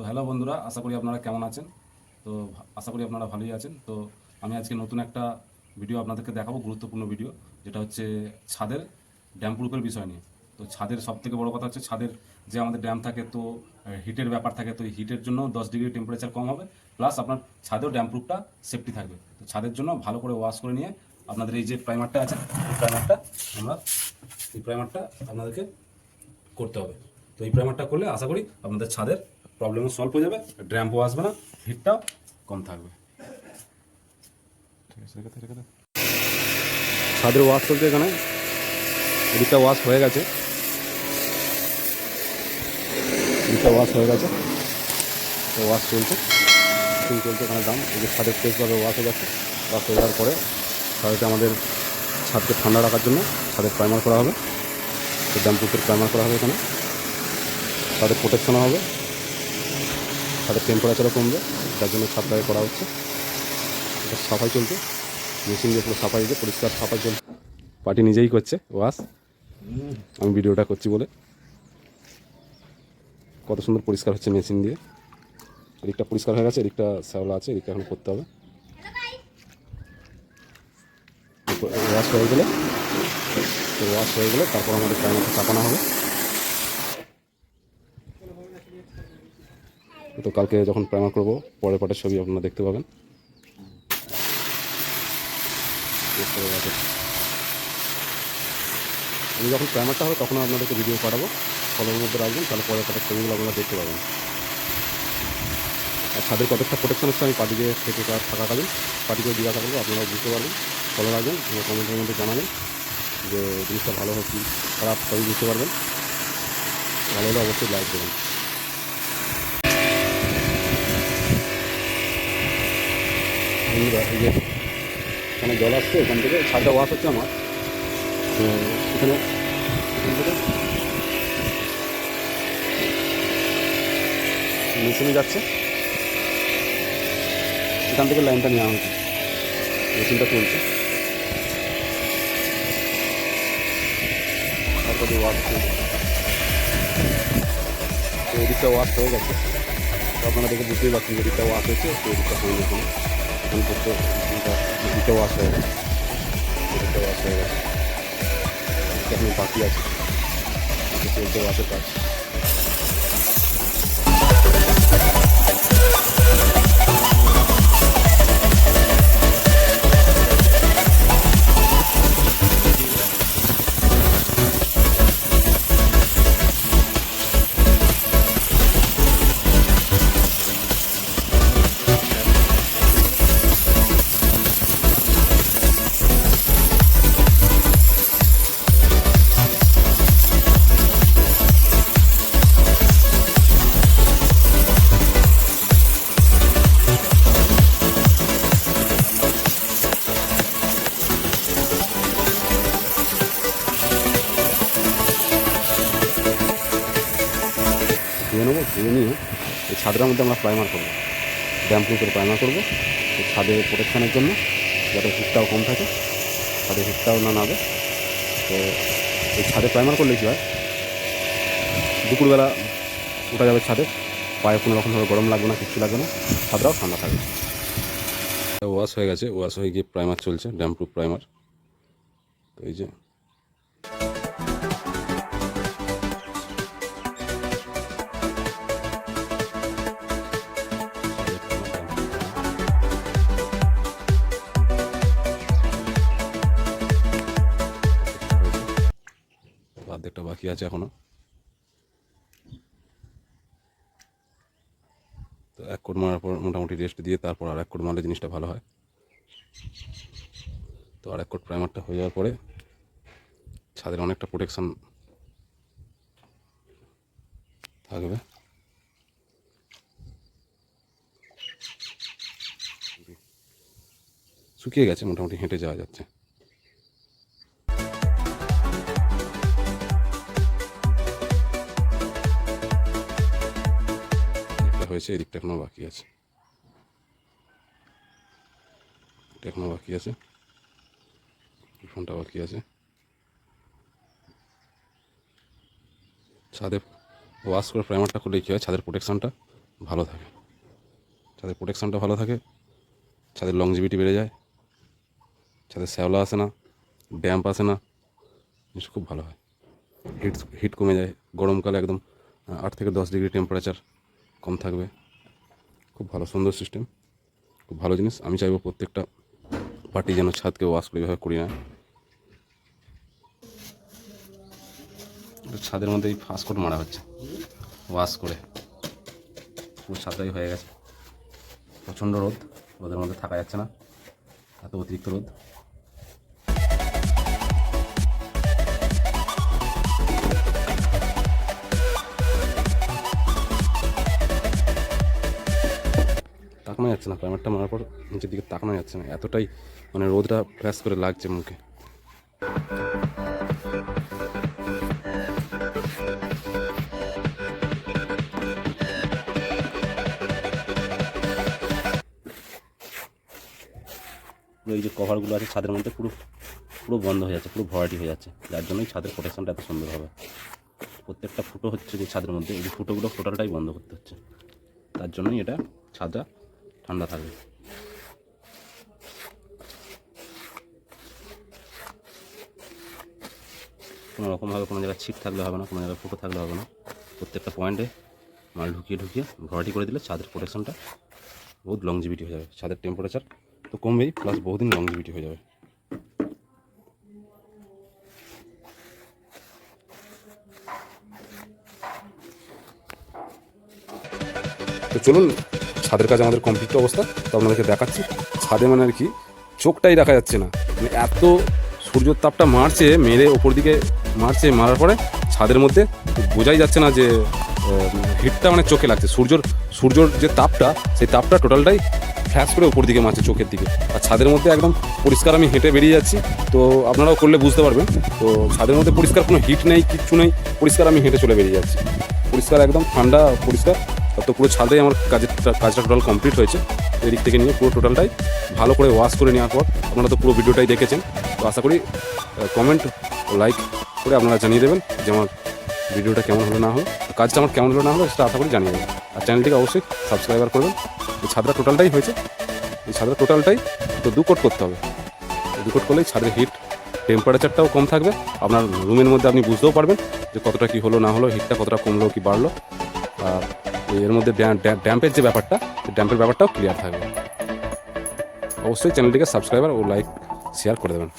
তো হ্যালো বন্ধুরা, আশা করি আপনারা কেমন আছেন? তো আশা করি আপনারা ভালোই আছেন। তো আমি আজকে নতুন একটা ভিডিও আপনাদেরকে দেখাবো, গুরুত্বপূর্ণ ভিডিও যেটা হচ্ছে ছাদের ড্যাম প্রুফের বিষয় নিয়ে। তো ছাদের সব থেকে বড় কথা হচ্ছে ছাদের যে আমাদের ড্যাম থাকে, তো হিটের ব্যাপার থাকে, তো হিটের জন্য দশ ডিগ্রি টেম্পারেচার কম হবে। প্লাস আপনার ছাদেও ড্যাম প্রুফটা সেফটি থাকবে। তো ছাদের জন্য ভালো করে ওয়াশ করে নিয়ে আপনাদের এই যে প্রাইমারটা আছে, এই প্রাইমারটা আমরা, এই প্রাইমারটা আপনাদেরকে করতে হবে। তো এই প্রাইমারটা করলে আশা করি আপনাদের ছাদের প্রবলেমও সলভ হয়ে যাবে ড্র্যাম্পও আসবে না হিটটাও কম থাকবে। ছাদের ওয়াশ চলছে এখানে এদিকটা ওয়াশ হয়ে গেছে। এদিকটা ওয়াশ হয়ে গেছে তো ওয়াশ চলছে। চলছে এখানে দাম এই যে ছাদের ফ্রেশভাবে ওয়াশ হয়ে যাচ্ছে। ওয়াশ হয়ে যাওয়ার পরে ছাদেতে আমাদের ছাদকে ঠান্ডা রাখার জন্য ছাদের প্রাইমার করা হবে। তো ড্যাম্পুকের প্রাইমার করা হবে এখানে। তাদের প্রোটেকশন হবে। তাদের টেম্পারেচারও কমবে, যার জন্য সাপ্লাই করা হচ্ছে। এটা সাফাই চলছে। মেশিন দিয়ে পুরো সাফাই দিয়ে পরিষ্কার সাফাই চলছে। পার্টি নিজেই করছে ওয়াশ আমি ভিডিওটা করছি বলে। কত সুন্দর পরিষ্কার হচ্ছে মেশিন দিয়ে। এদিকটা পরিষ্কার হয়ে গেছে, এদিকটা শ্যাওলা আছে, এদিকটা এখন করতে হবে। ওয়াশ হয়ে গেলে ওয়াশ হয়ে গেলে তারপর আমাদের প্রাইমারটা চাপানো হবে। তো কালকে যখন প্রাইমার করব, পরের পাটের ছবি আপনারা দেখতে পাবেন। আমি যখন প্রাইমারটা হবে, তখন আপনাদেরকে ভিডিও পাঠাবো। ফলোর মধ্যে রাখবেন, তাহলে পরের পাটের ছবিগুলো আপনারা দেখতে পাবেন। আর ছাদের কতটা প্রোটেকশন হচ্ছে, আমি পার্টিকে থেকে থাকাকালীন পার্টিকে জিজ্ঞাসা করব আপনারা বুঝতে পারবেন। ফলো রাখবেন আমার কমেন্টের মধ্যে জানাবেন যে জিনিসটা ভালো কি খারাপ, সবই বুঝতে পারবেন। ভালো হলে অবশ্যই লাইক দেবেন। এখানে জল আসছে, এখান থেকে ছাদটা ওয়াশ হচ্ছে আমার। তো এখানে মেশিনে যাচ্ছে। এখান থেকে লাইনটা নেওয়া হয়েছে। মেশিনটা চলছে। তারপরে ওয়াশ তো এদিকটা ওয়াশ হয়ে গেছে। আপনারা দেখে বুঝতেই পারছেন এদিকটা ওয়াশ হয়েছে, তো এদিকটা হয়ে এখনও এখন করতে হয়ে গেছে এদিকটা ওয়াশ হয়ে বাকি আছে এদিকে আছে কাজ ধুয়ে নেব ধুয়ে নিয়ে এই ছাদের মধ্যে আমরা প্রাইমার করব। ড্যাম প্রুফের প্রাইমার করব, এই ছাদের প্রোটেকশানের জন্য, যাতে হিটটাও কম থাকে, ছাদের হিটটাও না নাবে। তো এই ছাদে প্রাইমার করলে কী হয়? দুপুরবেলা উঠা যাবে ছাদে, পায়ে কোনো রকমভাবে গরম লাগবে না, কিচ্ছু লাগবে না, ছাদটাও ঠান্ডা থাকবে। ওয়াশ হয়ে গেছে, ওয়াশ হয়ে গিয়ে প্রাইমার চলছে ড্যাম প্রুফ প্রাইমার তো এই যে বাকি আছে এখনও। তো এক কোট মারার পর মোটামুটি রেস্ট দিয়ে তারপর আর এক কোট মারলে জিনিসটা ভালো হয়। তো আর এক কোট প্রাইমারটা হয়ে যাওয়ার পরে ছাদের অনেকটা প্রোটেকশন থাকবে। শুকিয়ে গেছে, মোটামুটি হেঁটে যাওয়া যাচ্ছে। হয়েছে এদিকটা এখনও বাকি আছে। এটা এখনও বাকি আছে। ফোনটা বাকি আছে। ছাদে ওয়াশ করে প্রাইমারটা করলে কী হয়, ছাদের প্রোটেকশানটা ভালো থাকে। ছাদের প্রোটেকশানটা ভালো থাকে, ছাদের লংজিভিটি বেড়ে যায়, ছাদের শ্যাওলা আসে না ড্যাম্প আসে না খুব ভালো হয়। হিট হিট কমে যায়। গরমকালে একদম আট থেকে দশ ডিগ্রি টেম্পারেচার কম থাকবে। খুব ভালো, সুন্দর সিস্টেম খুব ভালো জিনিস। আমি চাইব প্রত্যেকটা পার্টি যেন ছাদকে ওয়াশ করে এভাবে করি না। ছাদের মধ্যে এই ফাস্ট কোট মারা হচ্ছে। ওয়াশ করে। পুরো ছাদটাই হয়ে গেছে। প্রচণ্ড রোদ। রোদের মধ্যে থাকা যাচ্ছে না। এত অতিরিক্ত রোদ। যাচ্ছে না প্রাইমারটা মারার পর নিচের দিকে তাকানো যাচ্ছে না। এতটাই মানে রোদটা ফ্ল্যাশ করে লাগছে মুখে। এই যে কভারগুলো আছে ছাদের মধ্যে পুরো পুরো বন্ধ হয়ে যাচ্ছে, পুরো ভরাটি হয়ে যাচ্ছে। যার জন্যই ছাদের প্রোটেকশনটা এত সুন্দর হবে। প্রত্যেকটা ফুটো হচ্ছে যে ছাদের মধ্যে, এই ফুটোগুলো টোটালটাই বন্ধ করতে হচ্ছে। তার জন্যই এটা ছাদটা ঠান্ডা থাকবে কোনো রকমভাবে কোনো জায়গায় ছিট থাকলে হবে না, কোনো জায়গায় ফুটো থাকলে হবে না। প্রত্যেকটা পয়েন্টে মাল ঢুকিয়ে ঢুকিয়ে ভরাটি করে দিলে ছাদের প্রোটেকশনটা বহুত লংজিভিটি হয়ে যাবে। ছাদের টেম্পারেচার তো কমবেই প্লাস বহুদিন লংজিভিটি হয়ে যাবে। তো চলুন ছাদের কাজ আমাদের কমপ্লিট অবস্থা, তো আপনাদেরকে দেখাচ্ছি। ছাদে মানে আর কি চোখটাই দেখা যাচ্ছে না। মানে এত সূর্যের তাপটা মারছে, মেরে ওপর দিকে মারছে, মারার পরে ছাদের মধ্যে বোঝাই যাচ্ছে না যে হিটটা মানে চোখে লাগছে। সূর্যর সূর্যর যে তাপটা, সেই তাপটা টোটালটাই ফ্ল্যাশ করে ওপর দিকে মারছে চোখের দিকে। আর ছাদের মধ্যে একদম পরিষ্কার আমি হেঁটে বেরিয়ে যাচ্ছি, তো আপনারাও করলে বুঝতে পারবেন। তো ছাদের মধ্যে পরিষ্কার কোনো হিট নেই, কিচ্ছু নেই, পরিষ্কার আমি হেঁটে চলে বেরিয়ে যাচ্ছি। পরিষ্কার একদম ঠান্ডা, পরিষ্কার। তো পুরো ছাদে আমার কাজের কাজটা টোটাল কমপ্লিট হয়েছে। এদিক থেকে নিয়ে পুরো টোটালটাই ভালো করে ওয়াশ করে নেওয়ার পর আপনারা তো পুরো ভিডিওটাই দেখেছেন। তো আশা করি কমেন্ট লাইক করে আপনারা জানিয়ে দেবেন যে আমার ভিডিওটা কেমন হলো না হলো। কাজটা আমার কেমন হলো না হলো সেটা আশা করি জানিয়ে দেবেন। আর চ্যানেলটিকে অবশ্যই সাবস্ক্রাইবার করবেন। এই ছাদটা টোটালটাই হয়েছে। এই ছাদটা টোটালটাই তো দু কোট করতে হবে। দু কোট করলেই ছাদের হিট টেম্পারেচারটাও কম থাকবে। আপনার রুমের মধ্যে আপনি বুঝতেও পারবেন যে কতটা কী হলো না হলো হিটটা কতটা কমলো কি বাড়লো। আর এর মধ্যে ড্যাম্পের যে ব্যাপারটা ড্যাম্পের ব্যাপারটাও ক্লিয়ার থাকবে। অবশ্যই চ্যানেলটিকে সাবস্ক্রাইবার ও লাইক শেয়ার করে দেবেন।